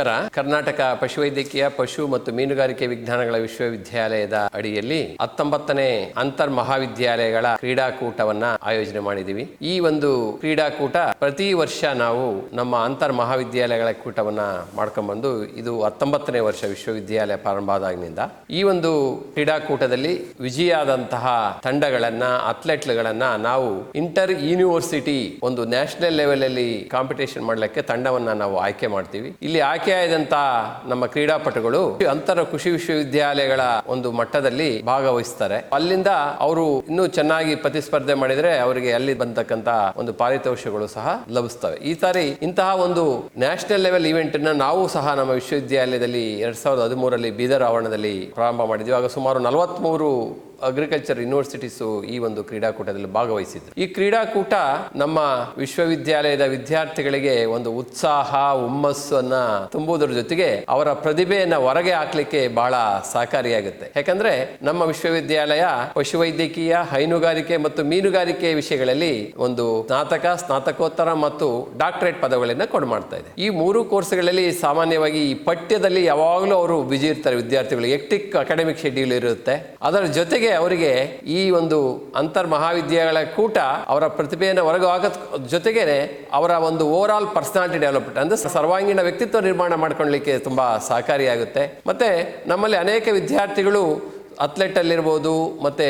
ನಮಸ್ಕಾರ. ಕರ್ನಾಟಕ ಪಶುವೈದ್ಯಕೀಯ ಪಶು ಮತ್ತು ಮೀನುಗಾರಿಕೆ ವಿಜ್ಞಾನಗಳ ವಿಶ್ವವಿದ್ಯಾಲಯದ ಅಡಿಯಲ್ಲಿ ಹತ್ತೊಂಬತ್ತನೇ ಅಂತರ್ ಮಹಾವಿದ್ಯಾಲಯಗಳ ಕ್ರೀಡಾಕೂಟವನ್ನ ಆಯೋಜನೆ ಮಾಡಿದೀವಿ. ಈ ಒಂದು ಕ್ರೀಡಾಕೂಟ ಪ್ರತಿ ವರ್ಷ ನಾವು ನಮ್ಮ ಅಂತರ್ ಮಹಾವಿದ್ಯಾಲಯಗಳ ಕೂಟವನ್ನ ಮಾಡ್ಕೊಂಡ್ಬಂದು ಇದು ಹತ್ತೊಂಬತ್ತನೇ ವರ್ಷ ವಿಶ್ವವಿದ್ಯಾಲಯ ಪ್ರಾರಂಭ ಆದಾಗಿನಿಂದ. ಈ ಒಂದು ಕ್ರೀಡಾಕೂಟದಲ್ಲಿ ವಿಜಯಾದಂತಹ ತಂಡಗಳನ್ನ, ಅಥ್ಲೆಟ್ಗಳನ್ನ ನಾವು ಇಂಟರ್ ಯೂನಿವರ್ಸಿಟಿ ಒಂದು ನ್ಯಾಷನಲ್ ಲೆವೆಲ್ ಅಲ್ಲಿ ಕಾಂಪಿಟೇಷನ್ ಮಾಡ್ಲಿಕ್ಕೆ ತಂಡವನ್ನ ನಾವು ಆಯ್ಕೆ ಮಾಡ್ತೀವಿ. ಇಲ್ಲಿ ಆಯ್ಕೆಯಾದಂತ ನಮ್ಮ ಕ್ರೀಡಾಪಟುಗಳು ಅಂತರ ಕೃಷಿ ವಿಶ್ವವಿದ್ಯಾಲಯಗಳ ಒಂದು ಮಟ್ಟದಲ್ಲಿ ಭಾಗವಹಿಸ್ತಾರೆ. ಅಲ್ಲಿಂದ ಅವರು ಇನ್ನೂ ಚೆನ್ನಾಗಿ ಪ್ರತಿಸ್ಪರ್ಧೆ ಮಾಡಿದ್ರೆ ಅವರಿಗೆ ಅಲ್ಲಿ ಬಂದಕ್ಕಂತ ಒಂದು ಪಾರಿತೋಷಗಳು ಸಹ ಲಭಿಸ್ತವೆ. ಈ ಸಾರಿ ಇಂತಹ ಒಂದು ನ್ಯಾಷನಲ್ ಲೆವೆಲ್ ಇವೆಂಟ್ನ ನಾವು ಸಹ ನಮ್ಮ ವಿಶ್ವವಿದ್ಯಾಲಯದಲ್ಲಿ ಎರಡ್ ಸಾವಿರದ ಹದಿಮೂರರಲ್ಲಿ ಬೀದರ್ ಆವರಣದಲ್ಲಿ ಪ್ರಾರಂಭ ಮಾಡಿದ್ವಿ. ಆಗ ಸುಮಾರು ನಲವತ್ಮೂರು ಅಗ್ರಿಕಲ್ಚರ್ ಯೂನಿವರ್ಸಿಟೀಸ್ ಈ ಒಂದು ಕ್ರೀಡಾಕೂಟದಲ್ಲಿ ಭಾಗವಹಿಸಿದ್ರು. ಈ ಕ್ರೀಡಾಕೂಟ ನಮ್ಮ ವಿಶ್ವವಿದ್ಯಾಲಯದ ವಿದ್ಯಾರ್ಥಿಗಳಿಗೆ ಒಂದು ಉತ್ಸಾಹ, ಹುಮ್ಮಸ್ಸನ್ನ ತುಂಬುವುದರ ಜೊತೆಗೆ ಅವರ ಪ್ರತಿಭೆಯನ್ನ ಹೊರಗೆ ಹಾಕ್ಲಿಕ್ಕೆ ಬಹಳ ಸಹಕಾರಿಯಾಗುತ್ತೆ. ಯಾಕಂದ್ರೆ ನಮ್ಮ ವಿಶ್ವವಿದ್ಯಾಲಯ ಪಶುವೈದ್ಯಕೀಯ, ಹೈನುಗಾರಿಕೆ ಮತ್ತು ಮೀನುಗಾರಿಕೆ ವಿಷಯಗಳಲ್ಲಿ ಒಂದು ಸ್ನಾತಕ, ಸ್ನಾತಕೋತ್ತರ ಮತ್ತು ಡಾಕ್ಟರೇಟ್ ಪದವಿಗಳನ್ನ ಕೊಡು ಮಾಡ್ತಾ ಇದೆ. ಈ ಮೂರು ಕೋರ್ಸ್ಗಳಲ್ಲಿ ಸಾಮಾನ್ಯವಾಗಿ ಈ ಪಠ್ಯದಲ್ಲಿ ಯಾವಾಗಲೂ ಅವರು ಬಿಜಿ ಇರ್ತಾರೆ ವಿದ್ಯಾರ್ಥಿಗಳು ಎಕ್ಟಿಕ್ ಅಕಾಡೆಮಿಕ್ ಶೆಡ್ಯೂಲ್ ಇರುತ್ತೆ. ಅದರ ಜೊತೆಗೆ ಅವರಿಗೆ ಈ ಒಂದು ಅಂತರ್ ಮಹಾವಿದ್ಯಾಲಯಗಳ ಕೂಟ ಅವರ ಪ್ರತಿಭೆಯನ್ನು ಹೊರಗೆ ಹಾಕೋದ್ ಜೊತೆಗೆ ಅವರ ಒಂದು ಓವರ್ ಆಲ್ ಪರ್ಸನಾಲಿಟಿ ಡೆವಲಪ್ಮೆಂಟ್ ಅಂದ್ರೆ ಸರ್ವಾಂಗೀಣ ವ್ಯಕ್ತಿತ್ವ ನಿರ್ಮಾಣ ಮಾಡ್ಕೊಳ್ಳಿಕ್ಕೆ ತುಂಬಾ ಸಹಕಾರಿಯಾಗುತ್ತೆ. ಮತ್ತೆ ನಮ್ಮಲ್ಲಿ ಅನೇಕ ವಿದ್ಯಾರ್ಥಿಗಳು ಅಥ್ಲೆಟ್ ಮತ್ತು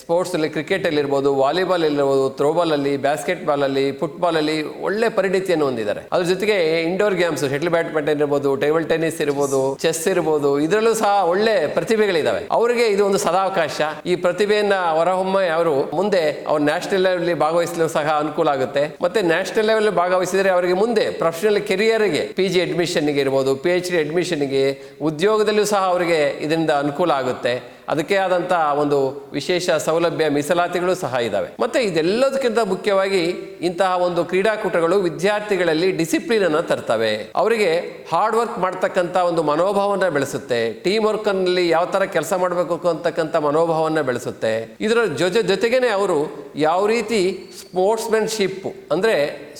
ಸ್ಪೋರ್ಟ್ಸಲ್ಲಿ ಕ್ರಿಕೆಟಲ್ಲಿರ್ಬೋದು, ವಾಲಿಬಾಲಲ್ಲಿರ್ಬೋದು, ಥ್ರೋಬಾಲಲ್ಲಿ, ಬ್ಯಾಸ್ಕೆಟ್ಬಾಲಲ್ಲಿ ವಾಲಿಬಾಲ್ ಇರ್ಬೋದು ಥ್ರೋಬಾಲ್ ಅಲ್ಲಿ ಬ್ಯಾಸ್ಕೆಟ್ ಬಾಲ್ ಅಲ್ಲಿ ಫುಟ್ಬಾಲ್ ಅಲ್ಲಿ ಒಳ್ಳೆ ಪರಿಣಿತಿಯನ್ನು ಹೊಂದಿದ್ದಾರೆ. ಅದ್ರ ಜೊತೆಗೆ ಇಂಡೋರ್ ಗೇಮ್ಸ್ ಶಟಲ್ ಬ್ಯಾಡ್ಮಿಂಟನ್ ಇರ್ಬೋದು, ಟೇಬಲ್ ಟೆನ್ನಿಸ್ ಇರ್ಬೋದು ಚೆಸ್ ಇರ್ಬೋದು, ಇದರಲ್ಲೂ ಸಹ ಒಳ್ಳೆ ಪ್ರತಿಭೆಗಳಿದ್ದಾವೆ ಅವರಿಗೆ ಇದು ಒಂದು ಸದಾವಕಾಶ. ಈ ಪ್ರತಿಭೆಯನ್ನು ಹೊರಹೊಮ್ಮ ಅವರು ಮುಂದೆ ಅವ್ರು ನ್ಯಾಷನಲ್ ಲೆವೆಲ್ ಭಾಗವಹಿಸಲು ಸಹ ಅನುಕೂಲ ಆಗುತ್ತೆ. ಮತ್ತೆ ನ್ಯಾಷನಲ್ ಲೆವೆಲ್ ಭಾಗವಹಿಸಿದರೆ ಅವರಿಗೆ ಮುಂದೆ ಪ್ರೊಫೆಷನಲ್ ಕೆರಿಯರ್ಗೆ ಪಿ ಜಿ ಅಡ್ಮಿಷನ್ಗೆ ಇರ್ಬೋದು ಪಿ ಎಚ್ ಡಿ ಅಡ್ಮಿಷನ್ಗೆ ಉದ್ಯೋಗದಲ್ಲೂ ಸಹ ಅವರಿಗೆ ಇದರಿಂದ ಅನುಕೂಲ ಆಗುತ್ತೆ. ಅದಕ್ಕೆ ಆದಂಥ ಒಂದು ವಿಶೇಷ ಸೌಲಭ್ಯ ಮೀಸಲಾತಿಗಳು ಸಹ ಇದ್ದಾವೆ ಮತ್ತೆ ಇದೆಲ್ಲದಕ್ಕಿಂತ ಮುಖ್ಯವಾಗಿ ಇಂತಹ ಒಂದು ಕ್ರೀಡಾಕೂಟಗಳು ವಿದ್ಯಾರ್ಥಿಗಳಲ್ಲಿ ಡಿಸಿಪ್ಲಿನ್ ಅನ್ನು ತರ್ತವೆ. ಅವರಿಗೆ ಹಾರ್ಡ್ ವರ್ಕ್ ಮಾಡ್ತಕ್ಕಂಥ ಒಂದು ಮನೋಭಾವನ ಬೆಳೆಸುತ್ತೆ. ಟೀಮ್ ವರ್ಕ್ನಲ್ಲಿ ಯಾವ ತರ ಕೆಲಸ ಮಾಡಬೇಕು ಅಂತಕ್ಕಂಥ ಮನೋಭಾವನ ಬೆಳೆಸುತ್ತೆ. ಇದರ ಜೊತೆ ಜೊತೆಗೇನೆ ಅವರು ಯಾವ ರೀತಿ ಸ್ಪೋರ್ಟ್ಸ್ಮೆನ್ಶಿಪ್ ಅಂದ್ರೆ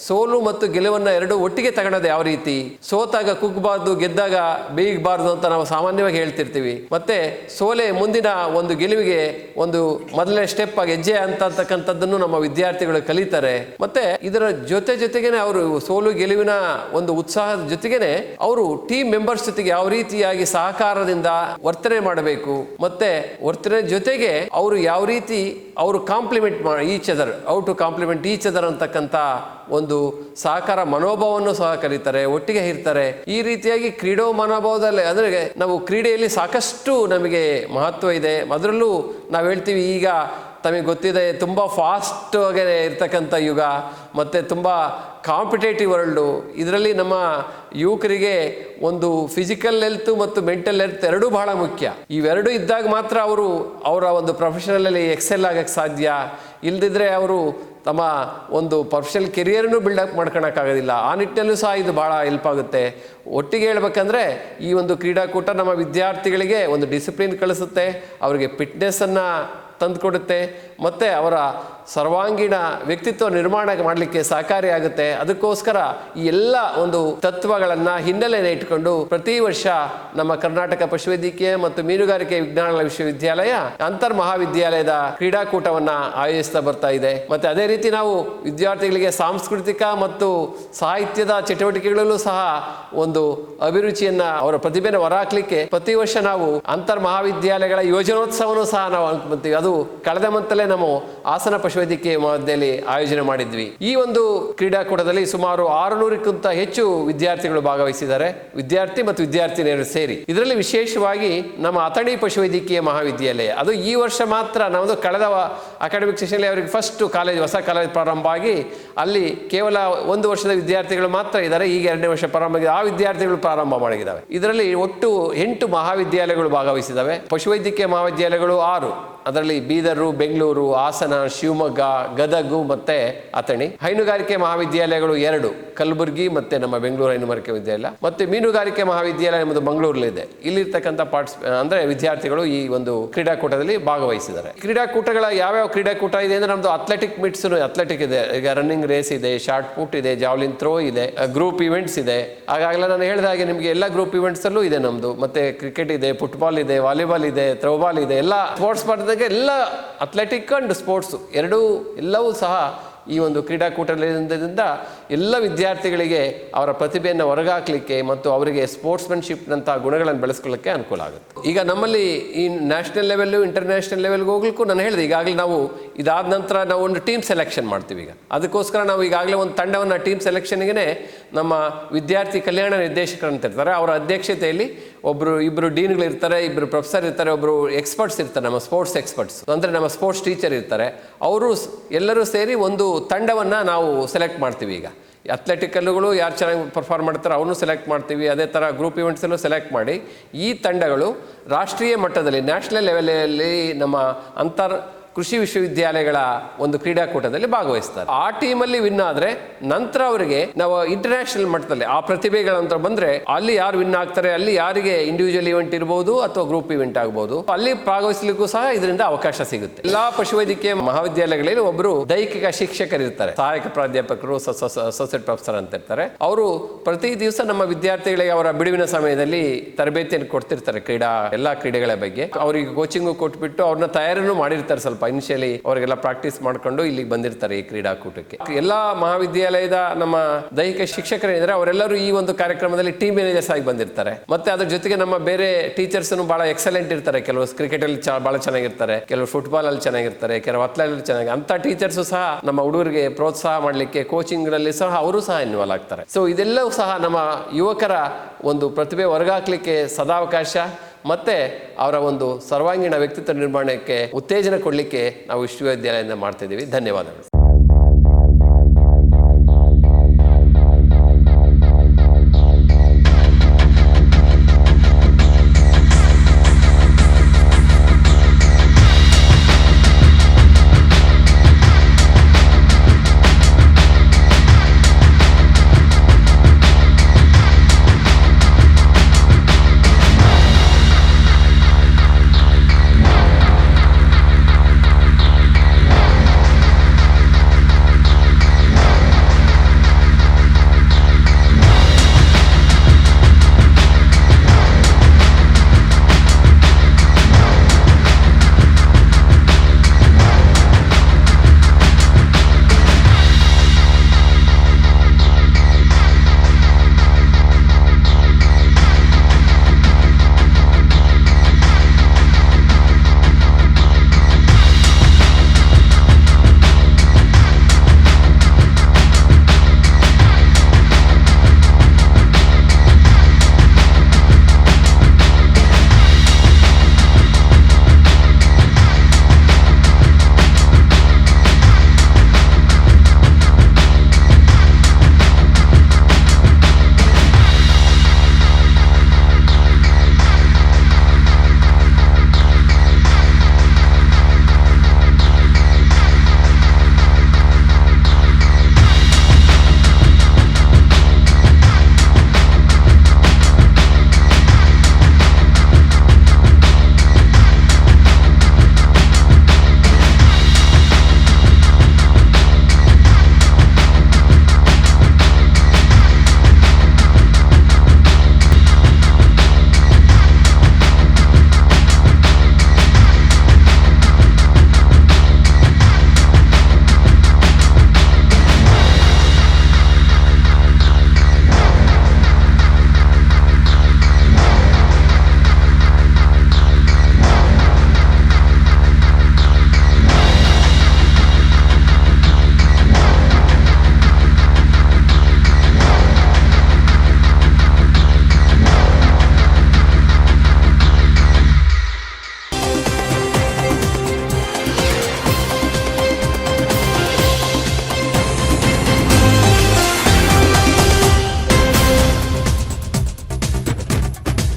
ಸೋಲು ಮತ್ತು ಗೆಲುವನ್ನ ಎರಡು ಒಟ್ಟಿಗೆ ತಗೊಳ್ಳೋದು ಯಾವ ರೀತಿ? ಸೋತಾಗ ಕುಗ್ಬಾರ್ದು, ಗೆದ್ದಾಗ ಬೀಗಬಾರ್ದು ಅಂತ ನಾವು ಸಾಮಾನ್ಯವಾಗಿ ಹೇಳ್ತಿರ್ತೀವಿ. ಮತ್ತೆ ಸೋಲೆ ಮುಂದಿನ ಒಂದು ಗೆಲುವಿಗೆ ಒಂದು ಮೊದಲನೇ ಸ್ಟೆಪ್ ಆಗಿ ಹೆಜ್ಜೆ ಅಂತ ಅಂತಕ್ಕಂಥದ್ದನ್ನು ನಮ್ಮ ವಿದ್ಯಾರ್ಥಿಗಳು ಕಲಿತಾರೆ. ಮತ್ತೆ ಇದರ ಜೊತೆ ಜೊತೆಗೇನೆ ಅವರು ಸೋಲು ಗೆಲುವಿನ ಒಂದು ಉತ್ಸಾಹದ ಜೊತೆಗೇನೆ ಅವರು ಟೀಮ್ ಮೆಂಬರ್ಸ್ ಜೊತೆಗೆ ಯಾವ ರೀತಿಯಾಗಿ ಸಹಕಾರದಿಂದ ವರ್ತನೆ ಮಾಡಬೇಕು, ಮತ್ತೆ ವರ್ತನೆ ಜೊತೆಗೆ ಅವರು ಯಾವ ರೀತಿ ಅವರು complement each other ought to complement each other ಅಂತಕ್ಕಂಥ ಒಂದು ಸಹಕಾರ ಮನೋಭಾವವನ್ನು ಸಹ ಕಲಿತಾರೆ, ಒಟ್ಟಿಗೆ ಇರ್ತಾರೆ. ಈ ರೀತಿಯಾಗಿ ಕ್ರೀಡೋ ಮನೋಭಾವದಲ್ಲಿ ಅಂದ್ರೆ ನಾವು ಕ್ರೀಡೆಯಲ್ಲಿ ಸಾಕಷ್ಟು ನಮಗೆ ಮಹತ್ವ ಇದೆ. ಅದರಲ್ಲೂ ನಾವು ಹೇಳ್ತೀವಿ ಈಗ ತಮಗೆ ಗೊತ್ತಿದೆ, ತುಂಬ ಫಾಸ್ಟ್ ಇರ್ತಕ್ಕಂಥ ಯುಗ, ಮತ್ತು ತುಂಬ ಕಾಂಪಿಟೇಟಿವ್ ವರ್ಲ್ಡು ಇದರಲ್ಲಿ ನಮ್ಮ ಯುವಕರಿಗೆ ಒಂದು ಫಿಸಿಕಲ್ ಹೆಲ್ತ್ ಮತ್ತು ಮೆಂಟಲ್ ಹೆಲ್ತ್ ಎರಡೂ ಬಹಳ ಮುಖ್ಯ. ಇವೆರಡು ಇದ್ದಾಗ ಮಾತ್ರ ಅವರು ಅವರ ಒಂದು ಪ್ರೊಫೆಷನಲಲ್ಲಿ ಎಕ್ಸೆಲ್ ಆಗಕ್ಕೆ ಸಾಧ್ಯ. ಇಲ್ಲದಿದ್ದರೆ ಅವರು ತಮ್ಮ ಒಂದು ಪ್ರೊಫೆಷನಲ್ ಕೆರಿಯರ್ನು ಬಿಲ್ಡಪ್ ಮಾಡ್ಕೊಳಕ್ಕಾಗೋದಿಲ್ಲ. ಆ ನಿಟ್ಟಿನಲ್ಲೂ ಸಹ ಇದು ಭಾಳ ಹೆಲ್ಪ್ ಆಗುತ್ತೆ. ಒಟ್ಟಿಗೆ ಹೇಳ್ಬೇಕಂದ್ರೆ, ಈ ಒಂದು ಕ್ರೀಡಾಕೂಟ ನಮ್ಮ ವಿದ್ಯಾರ್ಥಿಗಳಿಗೆ ಒಂದು ಡಿಸಿಪ್ಲಿನ್ ಕಳಿಸುತ್ತೆ. ಅವರಿಗೆ ಫಿಟ್ನೆಸ್ಸನ್ನು ತಂದುಕೊಡುತ್ತೆ, ಮತ್ತು ಅವರ ಸರ್ವಾಂಗೀಣ ವ್ಯಕ್ತಿತ್ವ ನಿರ್ಮಾಣ ಮಾಡಲಿಕ್ಕೆ ಸಹಕಾರಿಯಾಗುತ್ತೆ ಅದಕ್ಕೋಸ್ಕರ ಈ ಎಲ್ಲ ಒಂದು ತತ್ವಗಳನ್ನು ಹಿನ್ನೆಲೆಯನ್ನು ಇಟ್ಕೊಂಡು ಪ್ರತಿ ವರ್ಷ ನಮ್ಮ ಕರ್ನಾಟಕ ಪಶುವೈದ್ಯಕೀಯ ಮತ್ತು ಮೀನುಗಾರಿಕೆ ವಿಜ್ಞಾನಗಳ ವಿಶ್ವವಿದ್ಯಾಲಯ ಅಂತರ್ ಮಹಾವಿದ್ಯಾಲಯದ ಕ್ರೀಡಾಕೂಟವನ್ನು ಆಯೋಜಿಸ್ತಾ ಬರ್ತಾ ಇದೆ. ಮತ್ತು ಅದೇ ರೀತಿ ನಾವು ವಿದ್ಯಾರ್ಥಿಗಳಿಗೆ ಸಾಂಸ್ಕೃತಿಕ ಮತ್ತು ಸಾಹಿತ್ಯದ ಚಟುವಟಿಕೆಗಳಲ್ಲೂ ಸಹ ಒಂದು ಅಭಿರುಚಿಯನ್ನು ಅವರ ಪ್ರತಿಭೆಯನ್ನು ಹೊರಹಾಕ್ಲಿಕ್ಕೆ ಪ್ರತಿ ವರ್ಷ ನಾವು ಅಂತರ್ ಮಹಾವಿದ್ಯಾಲಯಗಳ ಯೋಜನೋತ್ಸವನೂ ಸಹ ನಾವು ಅನ್ಕೊಂತೀವಿ ಅದು ಕಳೆದ ಮಂತಲೇ ನಾವು ಹಾಸನ ಪಶುವೈದ್ಯಕೀಯ ಮಹಾವಿದ್ಯಾಲಯ ಆಯೋಜನೆ ಮಾಡಿದ್ವಿ. ಈ ಒಂದು ಕ್ರೀಡಾಕೂಟದಲ್ಲಿ ಸುಮಾರು ಆರುನೂರಕ್ಕಿಂತ ಹೆಚ್ಚು ವಿದ್ಯಾರ್ಥಿಗಳು ಭಾಗವಹಿಸಿದ್ದಾರೆ. ವಿದ್ಯಾರ್ಥಿ ಮತ್ತು ವಿದ್ಯಾರ್ಥಿನಿಯರು ಸೇರಿ. ಇದರಲ್ಲಿ ವಿಶೇಷವಾಗಿ ನಮ್ಮ ಅಥಣಿ ಪಶುವೈದ್ಯಕೀಯ ಮಹಾವಿದ್ಯಾಲಯ. ಅದು ಈ ವರ್ಷ ಮಾತ್ರ ನಮ್ಮದು ಕಳೆದ ಅಕಾಡೆಮಿಕ್ ಸೆಷನಲ್ಲಿ ಅವರಿಗೆ ಫಸ್ಟು ಕಾಲೇಜ್ ಹೊಸ ಕಾಲೇಜ್ ಪ್ರಾರಂಭ ಆಗಿ ಅಲ್ಲಿ ಕೇವಲ ಒಂದು ವರ್ಷದ ವಿದ್ಯಾರ್ಥಿಗಳು ಮಾತ್ರ ಇದ್ದಾರೆ, ಈಗ ಎರಡನೇ ವರ್ಷ ಪ್ರಾರಂಭ ಆಗಿದೆ. ಆ ವಿದ್ಯಾರ್ಥಿಗಳು ಪ್ರಾರಂಭ ಮಾಡಿದ್ದಾವೆ ಇದರಲ್ಲಿ ಒಟ್ಟು ಎಂಟು ಮಹಾವಿದ್ಯಾಲಯಗಳು ಭಾಗವಹಿಸಿದ್ದಾವೆ. ಪಶುವೈದ್ಯಕೀಯ ಮಹಾವಿದ್ಯಾಲಯಗಳು ಆರು. ಅದರಲ್ಲಿ ಬೀದರು, ಬೆಂಗಳೂರು, ಹಾಸನ, ಶಿವಮೊಗ್ಗ, ಗದಗು ಮತ್ತೆ ಅಥಣಿ. ಹೈನುಗಾರಿಕೆ ಮಹಾವಿದ್ಯಾಲಯಗಳು ಎರಡು. ಕಲಬುರಗಿ ಮತ್ತೆ ನಮ್ಮ ಬೆಂಗಳೂರು ಹೈನುಗಾರಿಕೆ ವಿದ್ಯಾಲಯ. ಮತ್ತೆ ಮೀನುಗಾರಿಕೆ ಮಹಾವಿದ್ಯಾಲಯ ನಮ್ಮದು ಮಂಗಳೂರಲ್ಲಿದೆ. ಇಲ್ಲಿರ್ತಕ್ಕಂಥ ಪಾರ್ಟಿಸ್ ಅಂದ್ರೆ ವಿದ್ಯಾರ್ಥಿಗಳು ಈ ಒಂದು ಕ್ರೀಡಾಕೂಟದಲ್ಲಿ ಭಾಗವಹಿಸಿದ್ದಾರೆ. ಕ್ರೀಡಾಕೂಟಗಳ ಯಾವ್ಯಾವ ಕ್ರೀಡಾಕೂಟ ಇದೆ ಅಂದರೆ ನಮ್ಮದು ಅಥ್ಲೆಟಿಕ್ ಮಿಟ್ಸ್ ಅಥ್ಲೆಟಿಕ್ ಇದೆ. ಈಗ ರನ್ನಿಂಗ್ ರೇಸ್ ಇದೆ ಶಾರ್ಟ್ ಪುಟ್ ಇದೆ ಜಾವ್ಲಿನ್ ಥ್ರೋ ಇದೆ ಗ್ರೂಪ್ ಇವೆಂಟ್ಸ್ ಇದೆ. ಆಗಾಗಲೇ ನಾನು ಹೇಳಿದ ಹಾಗೆ ನಿಮಗೆ ಎಲ್ಲ ಗ್ರೂಪ್ ಇವೆಂಟ್ಸಲ್ಲೂ ಇದೆ ನಮ್ಮದು ಮತ್ತು ಕ್ರಿಕೆಟ್ ಇದೆ ಫುಟ್ಬಾಲ್ ಇದೆ ವಾಲಿಬಾಲ್ ಇದೆ ಥ್ರೋಬಾಲ್ ಇದೆ, ಎಲ್ಲ ಸ್ಪೋರ್ಟ್ಸ್ ಸ್ಪರ್ಧೆಗೆ ಎಲ್ಲ ಅಥ್ಲೆಟಿಕ್ ಅಂಡ್ ಸ್ಪೋರ್ಟ್ಸು ಎರಡೂ ಎಲ್ಲವೂ ಸಹ ಈ ಒಂದು ಕ್ರೀಡಾಕೂಟದಿಂದ ಎಲ್ಲ ವಿದ್ಯಾರ್ಥಿಗಳಿಗೆ ಅವರ ಪ್ರತಿಭೆಯನ್ನು ಹೊರಗಾಕಲಿಕ್ಕೆ ಮತ್ತು ಅವರಿಗೆ ಸ್ಪೋರ್ಟ್ಸ್ಮೆನ್ಶಿಪ್ನಂತಹ ಗುಣಗಳನ್ನು ಬೆಳೆಸ್ಕೊಳ್ಳೋಕ್ಕೆ ಅನುಕೂಲ ಆಗುತ್ತೆ. ಈಗ ನಮ್ಮಲ್ಲಿ ಈ ನ್ಯಾಷನಲ್ ಲೆವೆಲ್ಲು, ಇಂಟರ್ನ್ಯಾಷನಲ್ ಲೆವೆಲ್ಗೆ ಹೋಗ್ಲಿಕ್ಕೂ ನಾನು ಹೇಳಿದೆ, ಈಗಾಗಲೇ ನಾವು ಇದಾದ ನಂತರ ನಾವು ಒಂದು ಟೀಮ್ ಸೆಲೆಕ್ಷನ್ ಮಾಡ್ತೀವಿ ಈಗ. ಅದಕ್ಕೋಸ್ಕರ ನಾವು ಈಗಾಗಲೇ ಒಂದು ತಂಡವನ್ನು ಟೀಮ್ ಸೆಲೆಕ್ಷನ್ಗೆ ನಮ್ಮ ವಿದ್ಯಾರ್ಥಿ ಕಲ್ಯಾಣ ನಿರ್ದೇಶಕರು ಅಂತ ಇರ್ತಾರೆ, ಅವರ ಅಧ್ಯಕ್ಷತೆಯಲ್ಲಿ ಒಬ್ಬರು ಇಬ್ಬರು ಡೀನ್ಗಳು ಇರ್ತಾರೆ ಇಬ್ಬರು ಪ್ರೊಫೆಸರ್ ಇರ್ತಾರೆ ಒಬ್ಬರು ಎಕ್ಸ್ಪರ್ಟ್ಸ್ ಇರ್ತಾರೆ, ನಮ್ಮ ಸ್ಪೋರ್ಟ್ಸ್ ಎಕ್ಸ್ಪರ್ಟ್ಸ್ ಅಂದರೆ ನಮ್ಮ ಸ್ಪೋರ್ಟ್ಸ್ ಟೀಚರ್ ಇರ್ತಾರೆ. ಅವರು ಎಲ್ಲರೂ ಸೇರಿ ಒಂದು ತಂಡವನ್ನು ನಾವು ಸೆಲೆಕ್ಟ್ ಮಾಡ್ತೀವಿ ಈಗ. ಅಥ್ಲೆಟಿಕಲ್ಲುಗಳು ಯಾರು ಚೆನ್ನಾಗಿ ಪರ್ಫಾರ್ಮ್ ಮಾಡ್ತಾರೆ ಅವನು ಸೆಲೆಕ್ಟ್ ಮಾಡ್ತೀವಿ. ಅದೇ ಥರ ಗ್ರೂಪ್ ಇವೆಂಟ್ಸಲ್ಲೂ ಸೆಲೆಕ್ಟ್ ಮಾಡಿ ಈ ತಂಡಗಳು ರಾಷ್ಟ್ರೀಯ ಮಟ್ಟದಲ್ಲಿ ನ್ಯಾಷನಲ್ ಲೆವೆಲಲ್ಲಿ ನಮ್ಮ ಅಂತರ್ ಕೃಷಿ ವಿಶ್ವವಿದ್ಯಾಲಯಗಳ ಒಂದು ಕ್ರೀಡಾಕೂಟದಲ್ಲಿ ಭಾಗವಹಿಸ್ತಾರೆ. ಆ ಟೀಮಲ್ಲಿ ವಿನ್ ಆದ್ರೆ ನಂತರ ಅವರಿಗೆ ನಾವು ಇಂಟರ್ನ್ಯಾಷನಲ್ ಮಟ್ಟದಲ್ಲಿ ಆ ಪ್ರತಿಭೆಗಳಂತ ಬಂದ್ರೆ ಅಲ್ಲಿ ಯಾರು ವಿನ್ ಆಗ್ತಾರೆ, ಅಲ್ಲಿ ಯಾರಿಗೆ ಇಂಡಿವಿಜುವಲ್ ಇವೆಂಟ್ ಇರಬಹುದು ಅಥವಾ ಗ್ರೂಪ್ ಇವೆಂಟ್ ಆಗಬಹುದು ಅಲ್ಲಿ ಭಾಗವಹಿಸಲಿಕ್ಕೂ ಸಹ ಇದರಿಂದ ಅವಕಾಶ ಸಿಗುತ್ತೆ. ಎಲ್ಲಾ ಪಶುವೈದ್ಯಕೀಯ ಮಹಾವಿದ್ಯಾಲಯಗಳಲ್ಲಿ ಒಬ್ಬರು ದೈಹಿಕ ಶಿಕ್ಷಕರಿರ್ತಾರೆ ಸಹಾಯಕ ಪ್ರಾಧ್ಯಾಪಕರು ಅಸೋಸಿಯೇಟ್ ಪ್ರೊಫೆಸರ್ ಅಂತ ಇರ್ತಾರೆ. ಅವರು ಪ್ರತಿ ದಿವಸ ನಮ್ಮ ವಿದ್ಯಾರ್ಥಿಗಳಿಗೆ ಅವರ ಬಿಡುವಿನ ಸಮಯದಲ್ಲಿ ತರಬೇತಿಯನ್ನು ಕೊಡ್ತಿರ್ತಾರೆ ಕ್ರೀಡಾ, ಎಲ್ಲಾ ಕ್ರೀಡೆಗಳ ಬಗ್ಗೆ. ಅವರಿಗೆ ಕೋಚಿಂಗು ಕೊಟ್ಬಿಟ್ಟು ಅವ್ರನ್ನ ತಯಾರಿನೂ ಮಾಡಿರ್ತಾರೆ ಸ್ವಲ್ಪ ಇನಿಷಿಯಲಿ ಅವರಿಗೆಲ್ಲ ಪ್ರಾಕ್ಟೀಸ್ ಮಾಡ್ಕೊಂಡು ಇಲ್ಲಿಗೆ ಬಂದಿರ್ತಾರೆ ಈ ಕ್ರೀಡಾಕೂಟಕ್ಕೆ. ಎಲ್ಲಾ ಮಹಾವಿದ್ಯಾಲಯದ ನಮ್ಮ ದೈಹಿಕ ಶಿಕ್ಷಕರೇನಿದ್ರೆ, ಅವರೆಲ್ಲರೂ ಈ ಒಂದು ಕಾರ್ಯಕ್ರಮದಲ್ಲಿ ಟೀಮ್ ಮ್ಯಾನೇಜರ್ಸ್ ಆಗಿ ಬಂದಿರ್ತಾರೆ. ಮತ್ತೆ ಅದ್ರ ಜೊತೆಗೆ ನಮ್ಮ ಬೇರೆ ಟೀಚರ್ಸ್ ಬಹಳ ಎಕ್ಸಲೆಂಟ್ ಇರ್ತಾರೆ. ಕೆಲವರು ಕ್ರಿಕೆಟ್ ಅಲ್ಲಿ ಬಹಳ ಚೆನ್ನಾಗಿರ್ತಾರೆ, ಕೆಲವರು ಫುಟ್ಬಾಲ್ ಅಲ್ಲಿ ಚೆನ್ನಾಗಿರ್ತಾರೆ ಕೆಲವು ಅತ್ಲಲ್ಲಿ ಚೆನ್ನಾಗಿ ಅಂತ ಟೀಚರ್ಸ್ ಸಹ ನಮ್ಮ ಹುಡುಗರಿಗೆ ಪ್ರೋತ್ಸಾಹ ಮಾಡಲಿಕ್ಕೆ ಕೋಚಿಂಗ್ನಲ್ಲಿ ಸಹ ಅವರು ಸಹ ಇನ್ವಾಲ್ವ್ ಆಗ್ತಾರೆ. ಸೊ ಇದೆಲ್ಲವೂ ಸಹ ನಮ್ಮ ಯುವಕರ ಒಂದು ಪ್ರತಿಭೆ ಹೊರಗಾಕ್ಲಿಕ್ಕೆ ಸದಾವಕಾಶ. ಮತ್ತೆ ಅವರ ಒಂದು ಸರ್ವಾಂಗೀಣ ವ್ಯಕ್ತಿತ್ವ ನಿರ್ಮಾಣಕ್ಕೆ ಉತ್ತೇಜನ ಕೊಡಲಿಕ್ಕೆ ನಾವು ವಿಶ್ವವಿದ್ಯಾಲಯದಿಂದ ಮಾಡ್ತಿದ್ದೀವಿ. ಧನ್ಯವಾದಗಳು.